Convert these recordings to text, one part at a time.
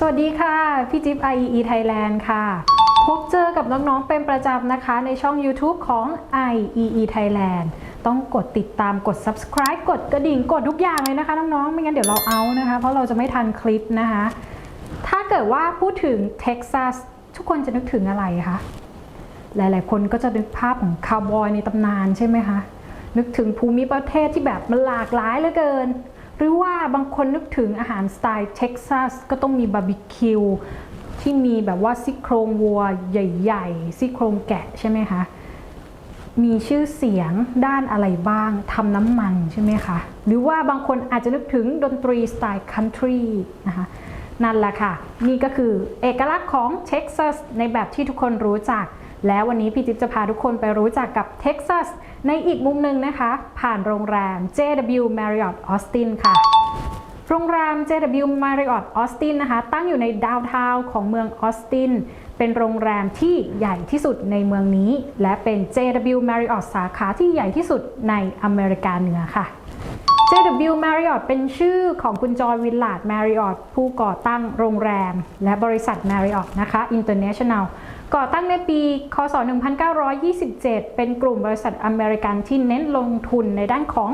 สวัสดีค่ะ พี่จิ๊บ IEE Thailand ค่ะ พบเจอกับน้องๆเป็นประจำนะคะ ในช่อง YouTube ของ IEE Thailand ต้องกดติดตามกด subscribe กดกระดิ่งกดทุกอย่างเลยนะคะ น้องๆ ไม่งั้นเดี๋ยวเราเอานะคะ เพราะเราจะไม่ทันคลิปนะคะ ถ้าเกิดว่าพูดถึงเท็กซัสทุกคนจะนึกถึงอะไรคะ หลายๆ คนก็จะนึกภาพของคาวบอยในตำนานใช่ไหมคะ นึกถึงภูมิประเทศที่แบบมันหลากหลายเหลือเกิน หรือว่าบางคนนึกถึงอาหารสไตล์เท็กซัสก็ต้องมีบาร์บีคิวที่มีแบบว่าซี่โครงวัวใหญ่ๆซี่โครงแกะใช่ไหมคะมีชื่อเสียงด้านอะไรบ้างทำน้ำมันใช่ไหมคะ หรือว่าบางคนอาจจะนึกถึงดนตรีสไตล์คันทรีนะคะนั่นแหละค่ะ นี่ก็คือเอกลักษณ์ของเท็กซัสในแบบที่ทุกคนรู้จัก แล้ววันนี้พี่จิ๊บจะพาทุกคนไปรู้จักกับเท็กซัสในอีกมุมหนึ่งนะคะ ผ่านโรงแรม JW Marriott Austin ค่ะ โรงแรม JW Marriott Austin นะคะ ตั้งอยู่ในดาวน์ทาวน์ของเมืองออสตินเป็นโรงแรมที่ใหญ่ที่สุดในเมืองนี้ และเป็น JW Marriott สาขาที่ใหญ่ที่สุดในอเมริกาเหนือค่ะ JW Marriott เป็นชื่อของคุณจอห์นวิลลาร์ด Marriott ผู้ก่อตั้งโรงแรม และบริษัท Marriott นะคะ International ก่อตั้งในปี คศ 1927 เป็นกลุ่มบริษัทอเมริกันที่เน้นลงทุนในด้านของ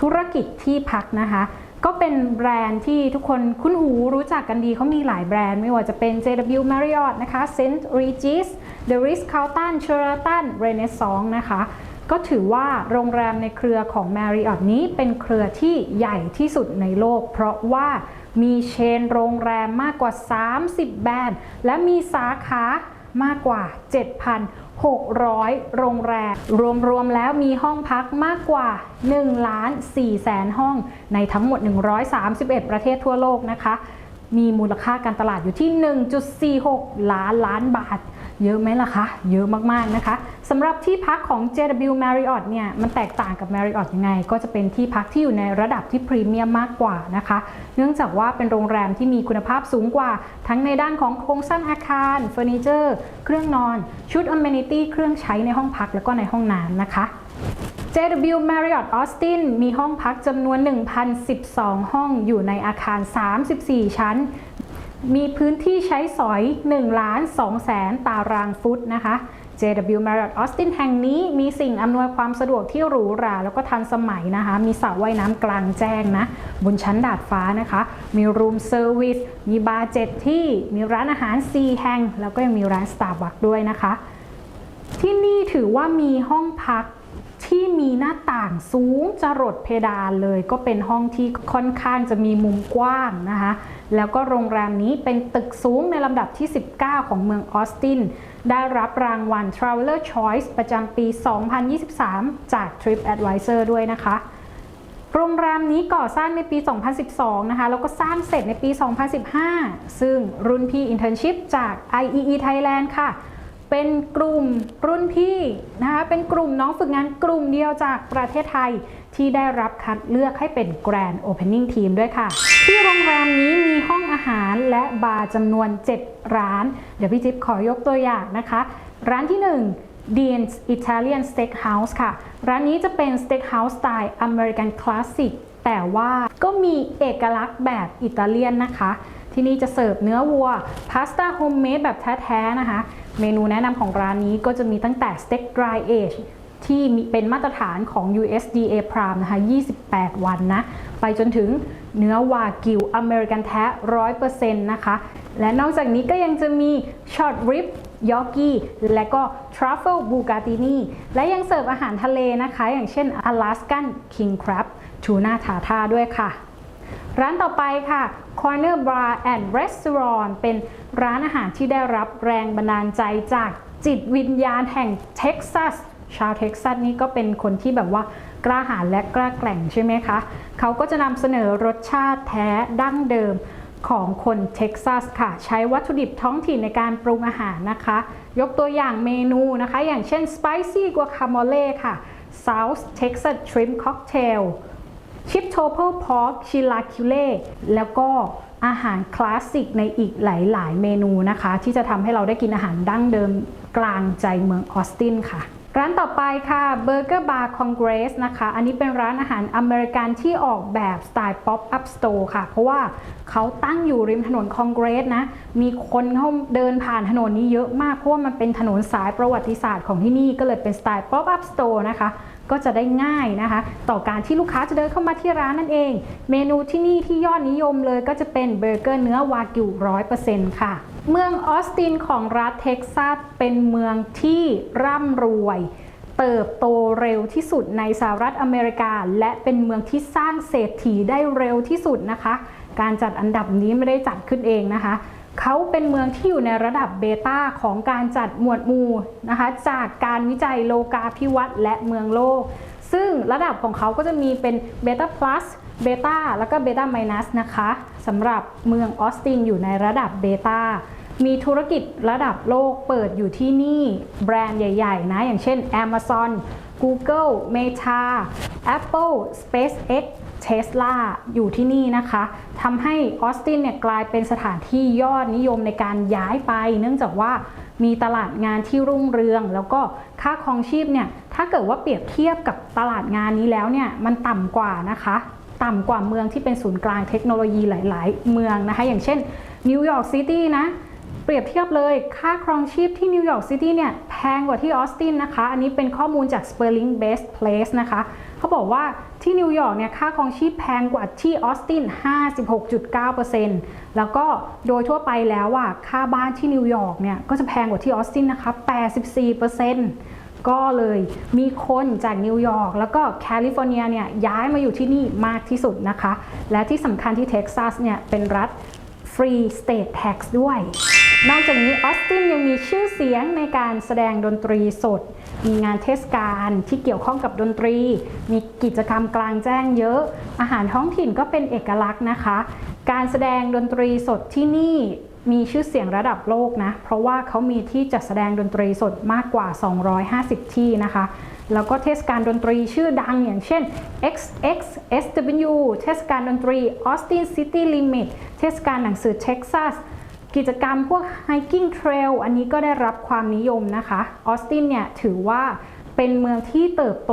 ธุรกิจที่พักนะคะ ก็เป็นแบรนด์ที่ทุกคนคุ้นหูรู้จักกันดีเขามีหลายแบรนด์ ไม่ว่าจะเป็น JW Marriott นะคะ St. Regis The Ritz-Carlton Sheraton Renaissance นะคะ ก็ถือว่าโรงแรมในเครือของ Marriott นี้เป็นเครือที่ใหญ่ที่สุดในโลก เพราะว่ามีเชนโรงแรมมากกว่า 30 แบรนด์ และมีสาขา มากกว่า 7,600 โรงแรม รวมๆแล้วมีห้องพักมากกว่า1ล้าน4แสนห้อง ในทั้งหมด 131 ประเทศทั่วโลกนะคะ มีมูลค่าการตลาดอยู่ที่ 1.46 ล้านล้านบาท เยอะไหมล่ะคะ เยอะมากๆนะคะ สำหรับที่พักของ JW Marriott เนี่ยมันแตกต่างกับ Marriott ยังไง ก็จะเป็นที่พักที่อยู่ในระดับที่พรีเมียมมากกว่านะคะ เนื่องจากว่าเป็นโรงแรมที่มีคุณภาพสูงกว่า ทั้งในด้านของโครงสร้างอาคารเฟอร์นิเจอร์ เครื่องนอน ชุดอเมนิตี้เครื่องใช้ในห้องพักแล้วก็ในห้องน้ำนะคะ JW Marriott Austin มีห้องพักจำนวน 1,012 ห้องอยู่ในอาคาร 34 ชั้น มีพื้นที่ใช้สอย1ล้าน2แสนตารางฟุตนะคะ JW Marriott Austin แห่งนี้มีสิ่งอำนวยความสะดวกที่หรูหราแล้วก็ทันสมัยนะคะ มีสระว่ายน้ำกลางแจ้งนะ บนชั้นดาดฟ้านะคะ มีรูมเซอร์วิสมีบาร์เจ็ดที่ มีร้านอาหาร 4 แห่ง แล้วก็ยังมีร้าน Starbucks ด้วยนะคะ ที่นี่ถือว่ามีห้องพัก ที่มีหน้าต่างสูงจรดเพดานเลยก็เป็นห้องที่ค่อนข้างจะมีมุมกว้างนะคะแล้วก็โรงแรมนี้เป็นตึกสูงในลำดับที่ 19 ของเมืองออสติน ได้รับรางวัล Traveler Choice ประจำปี 2023 จาก TripAdvisor ด้วยนะคะ โรงแรมนี้ก่อสร้างในปี 2012 นะคะ แล้วก็สร้างเสร็จในปี 2015 ซึ่งรุ่นพี่ Internship จาก IEE Thailand ค่ะ เป็นกลุ่มรุ่นพี่นะคะเป็นกลุ่มน้องฝึกงานกลุ่มเดียวจากประเทศไทยที่ได้รับคัดเลือกให้เป็น Grand Opening Team ด้วยค่ะ ที่โรงแรมนี้มีห้องอาหารและบาร์จำนวน 7 ร้าน เดี๋ยวพี่จิ๊บขอยกตัวอย่างนะคะ ร้านที่ 1 Dean's Italian Steakhouse ค่ะ ร้านนี้จะเป็น Steakhouse สไตล์ American Classic แต่ว่าก็มีเอกลักษณ์แบบอิตาเลียนนะคะ ที่นี่จะเสิร์ฟเนื้อวัว พาสต้าโฮมเมดแบบแท้ ๆ นะคะ เมนูแนะนำของร้านนี้ก็จะมีตั้งแต่สเต็ก dry age ที่มีเป็นมาตรฐานของ USDA Prime นะคะ 28 วันนะ ไปจนถึงเนื้อวากิวอเมริกันแท้ 100%นะคะ และนอกจากนี้ก็ยังจะมีช็อตริปยอกี้ และก็ทรัฟเฟิลบูกาตินีและยังเสิร์ฟอาหารทะเลนะคะ อย่างเช่น Alaskan King Crab ทูน่าทาท่าด้วยค่ะ ร้านต่อไปค่ะ Corner Bar and Restaurant เป็นร้านอาหารที่ได้รับแรงบันดาลใจจากจิตวิญญาณแห่งเท็กซัส ชาวเท็กซัสนี่ก็เป็นคนที่แบบว่ากล้าหาญและกล้าแกร่งใช่ไหมคะ เขาก็จะนำเสนอรสชาติแท้ดั้งเดิมของคนเท็กซัสค่ะ ใช้วัตถุดิบท้องถิ่นในการปรุงอาหารนะคะ ยกตัวอย่างเมนูนะคะ อย่างเช่น Spicy Guacamole ค่ะ South Texas Shrimp Cocktail ชิปโทเพิลพอกชิลาคิเล่แล้วก็อาหารคลาสสิกในอีกหลาย ๆ เมนูนะคะ ที่จะทำให้เราได้กินอาหารดั้งเดิมกลางใจเมืองออสตินค่ะร้านต่อไปค่ะ Burger Bar Congress นะคะ อันนี้เป็นร้านอาหารอเมริกันที่ออกแบบสไตล์ Pop Up Store ค่ะ เพราะว่าเขาตั้งอยู่ริมถนนคอนเกรสนะ มีคนเขาเดินผ่านถนนนี้เยอะมาก เพราะว่ามันเป็นถนนสายประวัติศาสตร์ของที่นี่ก็เลยเป็นสไตล์ Pop Up Store นะคะ ก็จะได้ง่ายนะคะ ต่อการที่ลูกค้าจะเดินเข้ามาที่ร้านนั่นเอง เมนูที่นี่ที่ยอดนิยมเลยก็จะเป็นเบอร์เกอร์เนื้อวากิวร้อยเปอร์เซ็นต์ค่ะเมืองออสตินของรัฐเท็กซัสเป็นเมืองที่ร่ำรวย เติบโตเร็วที่สุดในสหรัฐอเมริกา และเป็นเมืองที่สร้างเศรษฐีได้เร็วที่สุดนะคะ การจัดอันดับนี้ไม่ได้จัดขึ้นเองนะคะ เขาเป็นเมืองที่อยู่ในระดับเบต้าของการจัดหมวดหมู่นะคะจากการวิจัยโลกาภิวัตน์และเมืองโลก ซึ่งระดับของเขาก็จะมีเป็นเบต้า plus เบต้าแล้วก็เบต้า minus นะคะสำหรับเมืองออสตินอยู่ในระดับเบต้ามีธุรกิจระดับโลกเปิดอยู่ที่นี่แบรนด์ใหญ่ๆนะ อย่างเช่น Amazon Google Meta Apple SpaceX Tesla อยู่ที่นี่นะคะทำให้ออสตินเนี่ยกลายเป็นสถานที่ยอดนิยมในการย้ายไป เนื่องจากว่ามีตลาดงานที่รุ่งเรือง แล้วก็ค่าครองชีพเนี่ยถ้าเกิดว่าเปรียบเทียบกับตลาดงานนี้แล้วเนี่ยมันต่ำกว่านะคะ ต่ำกว่าเมืองที่เป็นศูนย์กลางเทคโนโลยีหลาย ๆ เมืองนะคะ อย่างเช่นนิวยอร์กซิตี้นะ เปรียบเทียบเลยค่าครองชีพที่นิวยอร์กซิตี้เนี่ยแพงกว่าที่ออสตินนะคะ อันนี้เป็นข้อมูลจาก Sperling Best Place นะคะ เขาบอกว่าที่นิวยอร์กเนี่ยค่าครองชีพแพงกว่าที่ออสติน 56.9%แล้วก็โดยทั่วไปแล้วอะค่าบ้านที่นิวยอร์กเนี่ยก็จะแพงกว่าที่ออสตินนะคะ 84%ก็เลยมีคนจากนิวยอร์กแล้วก็แคลิฟอร์เนียเนี่ยย้ายมาอยู่ที่นี่มากที่สุดนะคะ และที่สำคัญที่เท็กซัสเนี่ยเป็นรัฐ Free State Tax ด้วย นอกจากนี้ออสตินยังมีชื่อเสียงในการแสดงดนตรีสด มีงานเทศกาลที่เกี่ยวข้องกับดนตรี มีกิจกรรมกลางแจ้งเยอะ อาหารท้องถิ่นก็เป็นเอกลักษณ์นะคะ การแสดงดนตรีสดที่นี่มีชื่อเสียงระดับโลกนะ เพราะว่าเขามีที่จัดแสดงดนตรีสดมากกว่า 250 ที่นะคะ แล้วก็เทศกาลดนตรีชื่อดังอย่างเช่น XX SW เทศกาลดนตรี Austin City Limit เทศกาลหนังสือ Texas กิจกรรมพวก hiking trail อันนี้ก็ได้รับความนิยมนะคะออสตินเนี่ยถือว่าเป็นเมืองที่เติบโต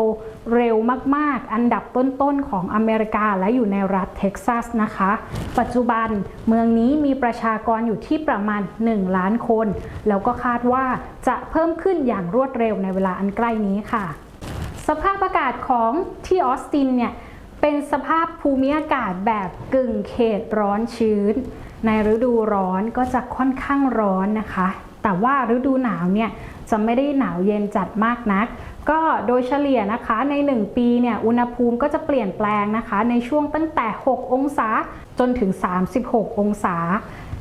เร็วมาก ๆ อันดับต้น ๆ ของอเมริกาและอยู่ในรัฐเท็กซัสนะคะ ปัจจุบันเมืองนี้มีประชากรอยู่ที่ประมาณ 1 ล้านคน แล้วก็คาดว่าจะเพิ่มขึ้นอย่างรวดเร็วในเวลาอันใกล้นี้ค่ะ สภาพอากาศของที่ออสตินเนี่ยเป็นสภาพภูมิอากาศแบบกึ่งเขตร้อนชื้น ในฤดูร้อนก็จะค่อนข้างร้อนนะคะ แต่ว่าฤดูหนาวเนี่ยจะไม่ได้หนาวเย็นจัดมากนัก ก็โดยเฉลี่ยนะคะใน 1 ปีเนี่ยอุณหภูมิก็จะเปลี่ยนแปลงนะคะ ในช่วงตั้งแต่ 6 องศาจนถึง 36 องศา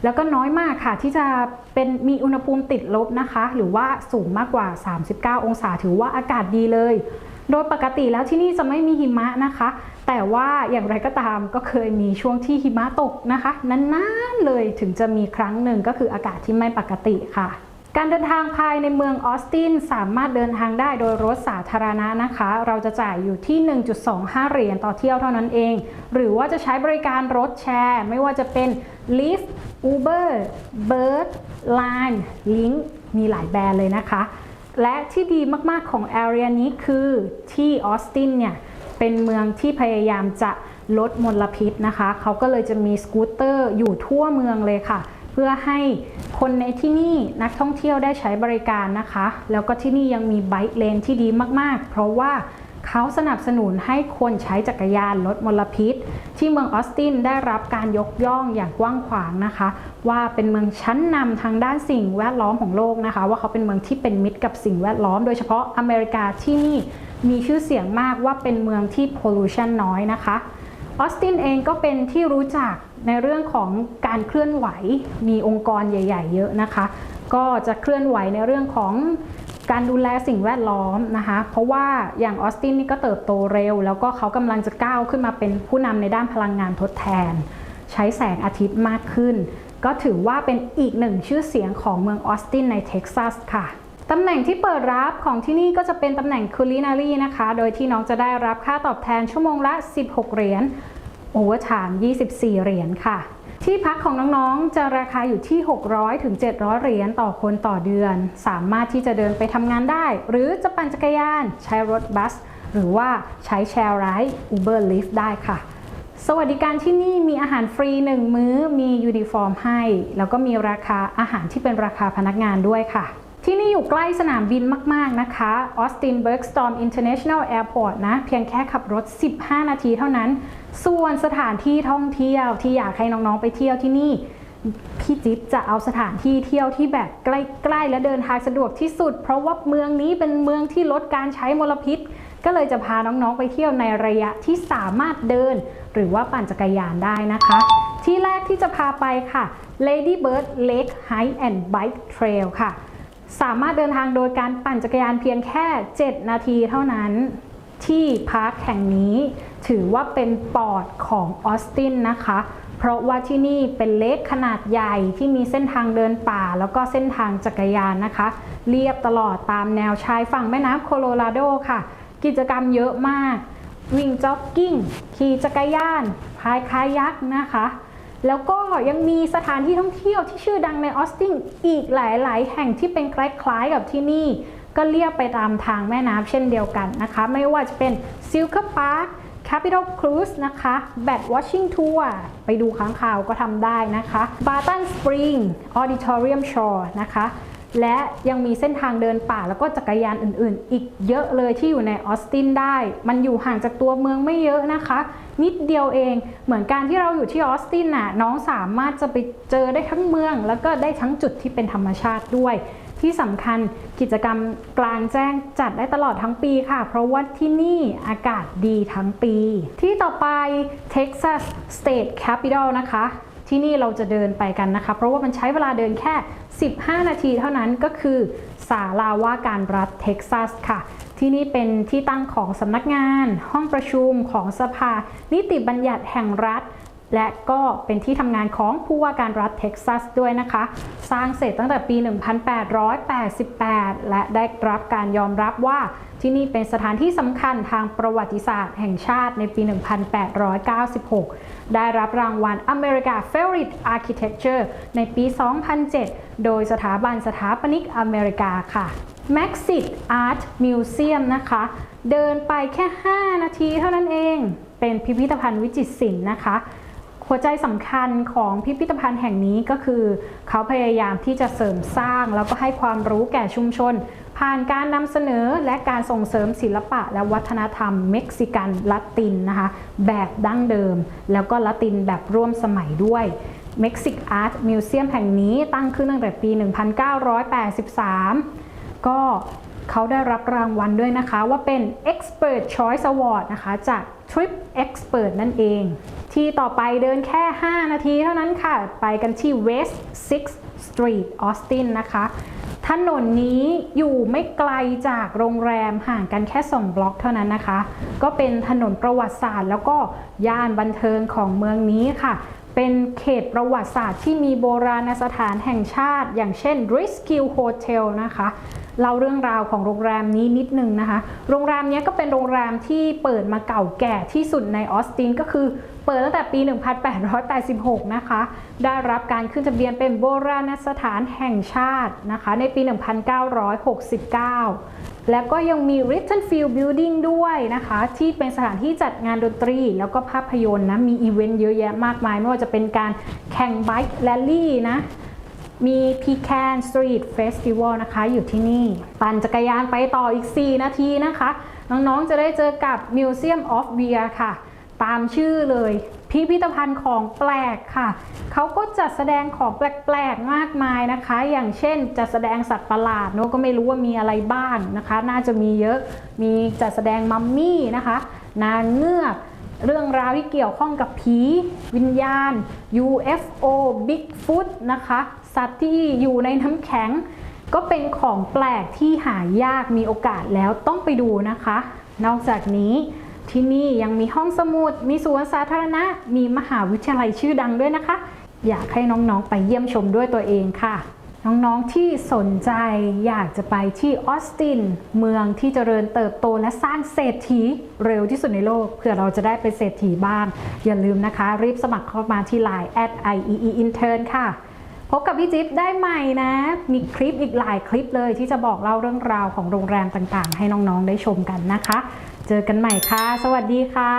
แล้วก็น้อยมากค่ะที่จะเป็นมีอุณหภูมิติดลบนะคะ หรือว่าสูงมากกว่า 39 องศาถือว่าอากาศดีเลย โดยปกติแล้วที่นี่จะไม่มีหิมะนะคะ แต่ว่าอย่างไรก็ตามก็เคยมีช่วงที่หิมะตกนะคะนานๆเลยถึงจะมีครั้งหนึ่งก็คืออากาศที่ไม่ปกติค่ะการเดินทางภายในเมืองออสตินสามารถเดินทางได้โดยรถสาธารณะนะคะ เราจะจ่ายอยู่ที่ 1.25 เหรียญต่อเที่ยวเท่านั้นเอง หรือว่าจะใช้บริการรถแชร์ ไม่ว่าจะเป็น Lyft Uber Bird Line Link มีหลายแบรนด์เลยนะคะ และที่ดีมาก ๆ ของแอเรียนี้คือที่ออสตินเนี่ย เป็นเมืองที่พยายามจะลดมลพิษนะคะ เขาก็เลยจะมีสกูตเตอร์อยู่ทั่วเมืองเลยค่ะ เพื่อให้คนในที่นี่นักท่องเที่ยวได้ใช้บริการนะคะ แล้วก็ที่นี่ยังมีไบค์เลนที่ดีมาก ๆ เพราะว่า เขาสนับสนุนให้คนใช้จักรยานลดมลพิษ ที่เมืองออสตินได้รับการยกย่องอย่างกว้างขวางนะคะ ว่าเป็นเมืองชั้นนำทางด้านสิ่งแวดล้อมของโลกนะคะ ว่าเขาเป็นเมืองที่เป็นมิตรกับสิ่งแวดล้อม โดยเฉพาะอเมริกาที่นี่มีชื่อเสียงมากว่าเป็นเมืองที่ pollution น้อยนะคะออสตินเองก็เป็นที่รู้จักในเรื่องของการเคลื่อนไหวมีองค์กรใหญ่ ๆ เยอะนะคะ ก็จะเคลื่อนไหวในเรื่องของ การดูแลสิ่งแวดล้อมนะคะ เพราะว่าอย่างออสตินนี่ก็เติบโตเร็ว แล้วก็เขากำลังจะก้าวขึ้นมาเป็นผู้นำในด้านพลังงานทดแทน ใช้แสงอาทิตย์มากขึ้น ก็ถือว่าเป็นอีกหนึ่งชื่อเสียงของเมืองออสตินในเท็กซัสค่ะตำแหน่งที่เปิดรับของที่นี่ก็จะเป็นตำแหน่ง culinary นะคะ โดยที่น้องจะได้รับค่าตอบแทนชั่วโมงละ 16 เหรียญโอเวอร์ไทม์24 เหรียญค่ะ ที่พักของน้องๆ จะราคาอยู่ที่ 600ถึง700 เหรียญต่อคนต่อเดือน สามารถที่จะเดินไปทำงานได้ หรือจะปั่นจักรยาน ใช้รถบัส หรือว่าใช้แชร์ไรด์ Uber Lyft ได้ค่ะ สวัสดิการที่นี่มีอาหารฟรี 1 มื้อ มียูนิฟอร์มให้ แล้วก็มีราคาอาหารที่เป็นราคาพนักงานด้วยค่ะที่นี่อยู่ใกล้สนามบินมาก ๆ นะคะ Austin Bergstrom International Airport นะ เพียงแค่ขับรถ 15 นาทีเท่านั้น ส่วนสถานที่ท่องเที่ยวที่อยากให้น้องๆไปเที่ยวที่นี่พี่จิ๊บจะเอาสถานที่เที่ยวที่แบบใกล้ๆ และเดินทางสะดวกที่สุด เพราะว่าเมืองนี้เป็นเมืองที่ลดการใช้มลพิษ ก็เลยจะพาน้องๆไปเที่ยวในระยะที่สามารถเดิน หรือว่าปั่นจักรยานได้นะคะ ที่แรกที่จะพาไปค่ะ Lady Bird Lake Hike and Bike Trail ค่ะ สามารถเดินทางโดยการปั่นจักรยานเพียงแค่ 7 นาทีเท่านั้น ที่พาร์คแห่งนี้ ถือว่าเป็นปอดของออสตินนะคะ เพราะว่าที่นี่เป็นเล็กขนาดใหญ่ที่มีเส้นทางเดินป่า แล้วก็เส้นทางจักรยานนะคะ เรียบตลอดตามแนวชายฝั่งแม่น้ำโคโลราโดค่ะ กิจกรรมเยอะมาก วิ่งจ็อกกิ้ง ขี่จักรยานพายคายักนะคะ แล้วก็ยังมีสถานที่ท่องเที่ยวที่ชื่อดังในออสตินอีกหลาย ๆ แห่งที่เป็นคล้าย ๆ กับที่นี่ ก็เรียบไปตามทางแม่น้ำเช่นเดียวกันนะคะ ไม่ว่าจะเป็น Silker Park Capital Cruise นะคะ Bat Watching Tour ไปดูค้างคาวก็ทำได้นะคะ Barton Spring Auditorium Shore นะคะและยังมีเส้นทางเดินป่าแล้วก็จักรยานอื่นๆ อีกเยอะเลยที่อยู่ในออสตินได้ มันอยู่ห่างจากตัวเมืองไม่เยอะนะคะ นิดเดียวเอง เหมือนการที่เราอยู่ที่ออสตินน่ะน้องสามารถจะไปเจอได้ทั้งเมือง แล้วก็ได้ทั้งจุดที่เป็นธรรมชาติด้วย ที่สำคัญกิจกรรมกลางแจ้งจัดได้ตลอดทั้งปีค่ะ เพราะว่าที่นี่อากาศดีทั้งปี ที่ต่อไป Texas State Capitol นะคะ ที่นี่เราจะเดินไปกันนะคะ เพราะว่ามันใช้เวลาเดินแค่ 15 นาทีเท่านั้นก็คือศาลาว่าการรัฐเท็กซัสค่ะที่นี่เป็นที่ตั้งของสำนักงาน ห้องประชุมของสภา นิติบัญญัติแห่งรัฐ และก็เป็นที่ทำงานของผู้ว่าการรัฐเท็กซัสด้วยนะคะ สร้างเสร็จตั้งแต่ปี 1888 และได้รับการยอมรับว่าที่นี่เป็นสถานที่สำคัญทางประวัติศาสตร์แห่งชาติในปี 1896 ได้รับรางวัล America Favorite Architecture ในปี 2007 โดยสถาบันสถาปนิกอเมริกาค่ะ Maxit Art Museum นะคะ เดินไปแค่ 5 นาทีเท่านั้นเอง เป็นพิพิธภัณฑ์วิจิตรศิลป์นะคะ หัวใจสำคัญของพิพิธภัณฑ์แห่งนี้ก็คือ เขาพยายามที่จะเสริมสร้างแล้วก็ให้ความรู้แก่ชุมชน ผ่านการนำเสนอและการส่งเสริมศิลปะ และวัฒนธรรมเม็กซิกันละตินนะคะแบบดั้งเดิม แล้วก็ละตินแบบร่วมสมัยด้วย Mexic Art Museum แห่งนี้ตั้งขึ้นตั้งแต่ปี 1983 ก็เขาได้รับรางวัลด้วยนะคะว่าเป็น Expert Choice Award นะคะจาก Trip Expert นั่นเอง ที่ต่อไปเดินแค่ 5 นาทีเท่านั้นค่ะ ไปกันที่ West 6th Street Austin นะคะถนนนี้อยู่ไม่ไกลจากโรงแรมห่างกันแค่ 2 บล็อกเท่านั้นนะคะ ก็เป็นถนนประวัติศาสตร์ แล้วก็ย่านบันเทิงของเมืองนี้ค่ะ เป็นเขตประวัติศาสตร์ที่มีโบราณสถานแห่งชาติ อย่างเช่น r i s k i l Hotel นะคะเล่าเรื่องราวของโรงแรมนี้นิดนึงนะคะ โรงแรมนี้ก็เป็นโรงแรมที่เปิดมาเก่าแก่ที่สุดในออสตินก็คือ เปิดตั้งแต่ปี 1886 นะคะ ได้รับการขึ้นทะเบียนเป็นโบราณสถานแห่งชาตินะคะ ในปี 1969 แล้วก็ยังมี Rittenfield Building ด้วยนะคะ ที่เป็นสถานที่จัดงานดนตรี แล้วก็ภาพยนตร์นะ มีอีเวนต์เยอะแยะมากมาย ไม่ว่าจะเป็นการแข่งไบค์แรลลี่นะมี Pecan Street Festival นะคะ อยู่ที่นี่ ปั่นจักรยานไปต่ออีก 4 นาทีนะคะ น้อง ๆ จะได้เจอกับ Museum of Beer ค่ะ ตามชื่อเลย พิพิธภัณฑ์ของแปลกค่ะ เขาก็จัดแสดงของแปลกๆมากมายนะคะ อย่างเช่นจัดแสดงสัตว์ประหลาดโนก็ไม่รู้ว่ามีอะไรบ้างนะคะ น่าจะมีเยอะมีจัดแสดงมัมมี่นะคะ นางเงือกเรื่องราวที่เกี่ยวข้องกับผี วิญญาณ UFO Bigfoot นะคะ สัตว์ที่อยู่ในน้ำแข็ง ก็เป็นของแปลกที่หายากมีโอกาสแล้วต้องไปดูนะคะ นอกจากนี้ ที่นี่ยังมีห้องสมุด มีสวนสาธารณะ มีมหาวิทยาลัยชื่อดังด้วยนะคะ อยากให้น้องๆไปเยี่ยมชมด้วยตัวเองค่ะ น้องๆที่สนใจอยากจะไปที่ออสติน เมืองที่เจริญเติบโตและสร้างเศรษฐีเร็วที่สุดในโลกเพื่อเราจะได้เป็นเศรษฐีบ้าง อย่าลืมนะคะ รีบสมัครเข้ามาที่ Line at IEE Intern ค่ะพบกับพี่จิ๊บได้ใหม่นะ มีคลิปอีกหลายคลิปเลยที่จะบอกเล่าเรื่องราวของโรงแรมต่างๆ ให้น้องๆได้ชมกันนะคะ เจอกันใหม่ค่ะ สวัสดีค่ะ